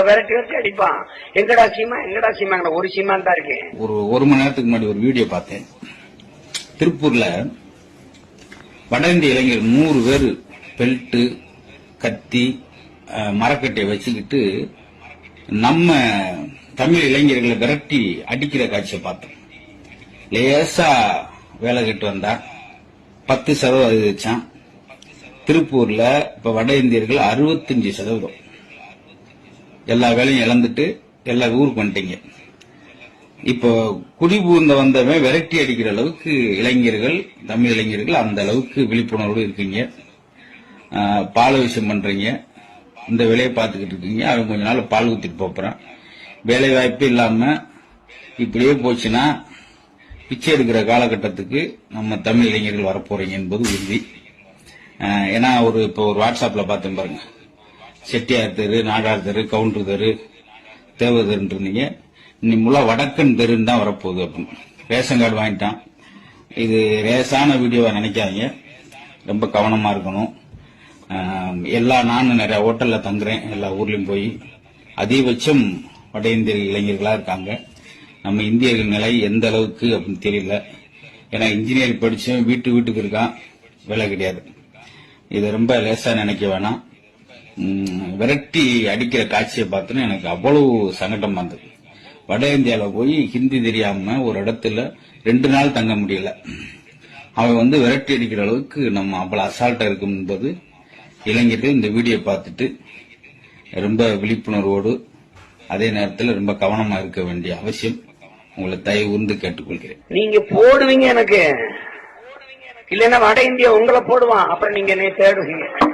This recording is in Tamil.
விரட்டி விரட்டி அடிப்பான். எங்கடா சீமா? எங்கடா சீமா? ஒரு சீமான் தான் இருக்கேன். ஒரு ஒரு மணி நேரத்துக்கு முன்னாடி ஒரு வீடியோ பார்த்தேன். திருப்பூர்ல வட இந்திய இளைஞர் நூறு பேர் பெல்ட்டு கத்தி அஹ், மரக்கட்டையை வச்சுக்கிட்டு நம்ம தமிழ் இளைஞர்களை விரட்டி அடிக்கிற காட்சியை பார்த்தோம். லேசா வேலை கட்டு வந்தா பத்து சதவீதம் வச்சான் திருப்பூர்ல இப்ப வட இந்தியர்கள் அறுபத்தஞ்சு சதவீதம். எல்லா வேலையும் இழந்துட்டு எல்லா ஊருக்கு வந்துட்டீங்க. இப்போ குடிபூர்ந்த வந்தவன் விரட்டி அடிக்கிற அளவுக்கு இளைஞர்கள் தமிழ் இளைஞர்கள் அந்த அளவுக்கு விழிப்புணர்வோடு இருக்கீங்க. பால் விஷயம் பண்றீங்க. இந்த வேலையை பார்த்துக்கிட்டு இருக்கீங்க. அவன் கொஞ்ச நாள் பால் ஊத்திட்டு போப்புறான். வேலை வாய்ப்பு இல்லாம இப்படியே போச்சுன்னா பிச்சை எடுக்கிற காலகட்டத்துக்கு நம்ம தமிழ் இளைஞர்கள் வரப்போறீங்க என்பது உறுதி. ஏன்னா ஒரு இப்போ ஒரு வாட்ஸ்அப்ல பார்த்தேன் பாருங்க. செட்டியார் தெரு நாடார் தெரு கவுண்டர் தெரு தேவ இனி இருந்தீங்க. முள்ள வடக்கன் தெருன்னு தான் வரப்போகுது அப்படின்னு. ரேஷன் கார்டு வாங்கிட்டான். இது ரேசான வீடியோவை நினைக்காதீங்க. ரொம்ப கவனமாக இருக்கணும். எல்லா நானும் நிறைய ஹோட்டலில் தங்குறேன். எல்லா ஊர்லேயும் போய். அதிகபட்சம் வட இந்திய இளைஞர்களாக இருக்காங்க. நம்ம இந்தியர்கள் நிலை எந்த அளவுக்கு அப்படின்னு தெரியல. ஏன்னா இன்ஜினியர் படித்தேன் வீட்டு வீட்டுக்கு இருக்கான். வேலை கிடையாது. இதை ரொம்ப லேசாக நினைக்க வேணாம். விரட்டி அடிக்கிற காட்சியை பார்த்தோன்னா எனக்கு அவ்வளவு சங்கடமா இருந்தது வட இந்தியாவில் போய் ஹிந்தி தெரியாம ஒரு இடத்துல ரெண்டு நாள் தங்க முடியல. அவன் வந்து விரட்டி அடிக்கிற அளவுக்கு நம்ம அவ்வளவு அசால்ட்டா இருக்கும் என்பது இளைஞர்கள் இந்த வீடியோ பார்த்துட்டு ரொம்ப விழிப்புணர்வோடு அதே நேரத்தில் ரொம்ப கவனமா இருக்க வேண்டிய அவசியம். உங்களை தயவு கூர்ந்து கேட்டுக்கொள்கிறேன். நீங்க போடுவீங்க எனக்கு. இல்லைன்னா வட இந்தியா உங்களை போடுவான். அப்புறம் நீங்க என்னை தேடுவீங்க.